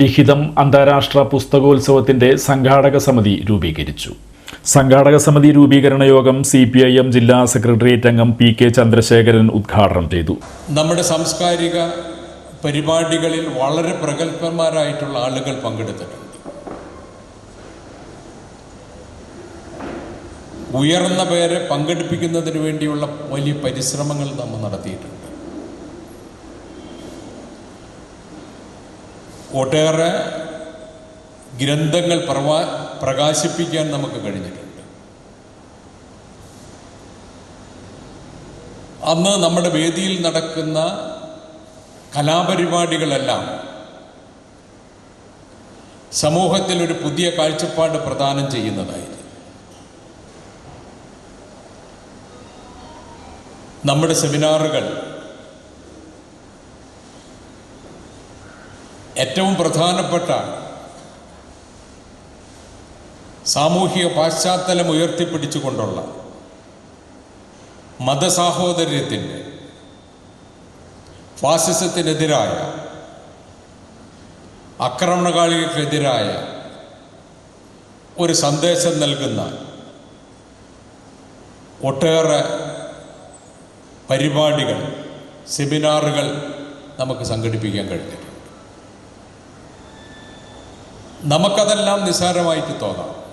ലിഖിതം അന്താരാഷ്ട്ര പുസ്തകോത്സവത്തിന്റെ സംഘാടക സമിതി രൂപീകരിച്ചു. സംഘാടക സമിതി രൂപീകരണ യോഗം സി പി ഐ എം ജില്ലാ സെക്രട്ടേറിയറ്റ് അംഗം പി കെ ചന്ദ്രശേഖരൻ ഉദ്ഘാടനം ചെയ്തു. നമ്മുടെ സാംസ്കാരിക പരിപാടികളിൽ വളരെ പ്രഗത്ഭന്മാരായിട്ടുള്ള ആളുകൾ പങ്കെടുത്തിട്ടുണ്ട്. ഉയർന്ന പേരെ പങ്കെടുപ്പിക്കുന്നതിന് വേണ്ടിയുള്ള വലിയ പരിശ്രമങ്ങൾ നമ്മൾ നടത്തിയിട്ടുണ്ട്. ഒട്ടേറെ ഗ്രന്ഥങ്ങൾ പ്രവാ പ്രകാശിപ്പിക്കാൻ നമുക്ക് കഴിഞ്ഞിട്ടുണ്ട്. അന്ന് നമ്മുടെ വേദിയിൽ നടക്കുന്ന കലാപരിപാടികളെല്ലാം സമൂഹത്തിൽ ഒരു പുതിയ കാഴ്ചപ്പാട് പ്രദാനം ചെയ്യുന്നതായിരുന്നു. നമ്മുടെ സെമിനാറുകൾ ഏറ്റവും പ്രധാനപ്പെട്ട സാമൂഹിക പാശ്ചാത്തലം ഉയർത്തിപ്പിടിച്ചുകൊണ്ടുള്ള മതസാഹോദര്യത്തിന്റെ ഫാസിസത്തിനെതിരായ ആക്രമണകാളികൾക്കെതിരായ ഒരു സന്ദേശം നൽകുന്ന ഒട്ടേറെ പരിപാടികൾ സെമിനാറുകൾ നമുക്ക് സംഘടിപ്പിക്കാൻ കഴിഞ്ഞിട്ടുണ്ട് നമുക്കതെല്ലാം നിസ്സാരമായിട്ട് തോന്നാം.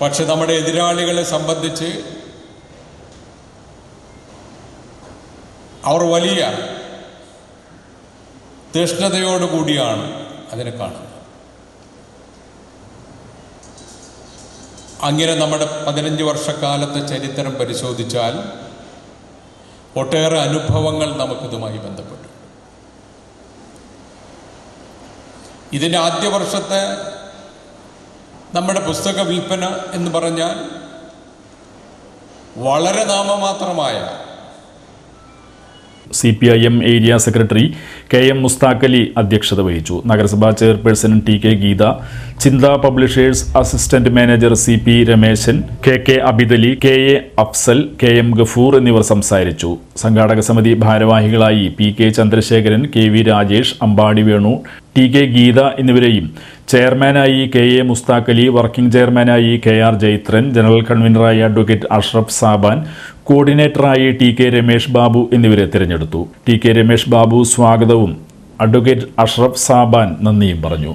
പക്ഷെ നമ്മുടെ എതിരാളികളെ സംബന്ധിച്ച് അവർ വലിയ തീഷ്ണതയോടുകൂടിയാണ് അതിനെ കാണുന്നത്. അങ്ങനെ നമ്മുടെ പതിനഞ്ച് വർഷക്കാലത്തെ ചരിത്രം പരിശോധിച്ചാൽ ഒട്ടേറെ അനുഭവങ്ങൾ നമുക്കിതുമായി ബന്ധപ്പെട്ടു. ഇതിന്റെ ആദ്യ വർഷത്തെ നമ്മുടെ പുസ്തക വിൽപ്പന എന്ന് പറഞ്ഞാൽ വളരെ നാമമാത്രമായ C P I M area secretary K M Mushtaqali അധ്യക്ഷത വഹിച്ചു. നഗരസഭാ chairperson T K Geetha Chintha publishers assistant manager C P Rameshan K K Abidali K A Afsal K M Gafoor എന്നിവർ സംസാരിച്ചു. സംഘാടക സമിതി ഭാരവാഹികളായി P K Chandrasekharan K V Rajesh Ambadi Venu T K Geetha എന്നിവരെയും ചെയർമാനായി K A Mushtaq Ali working ചെയർമാനായി K R Jaithran general കൺവീനറായി advocate Ashraf Saban കോർഡിനേറ്ററായി ടി കെ രമേഷ് ബാബു എന്നിവരെ തിരഞ്ഞെടുത്തു. ടി കെ രമേഷ് ബാബു സ്വാഗതവും അഡ്വക്കേറ്റ് അഷ്റഫ് സാബാൻ നന്ദിയും പറഞ്ഞു.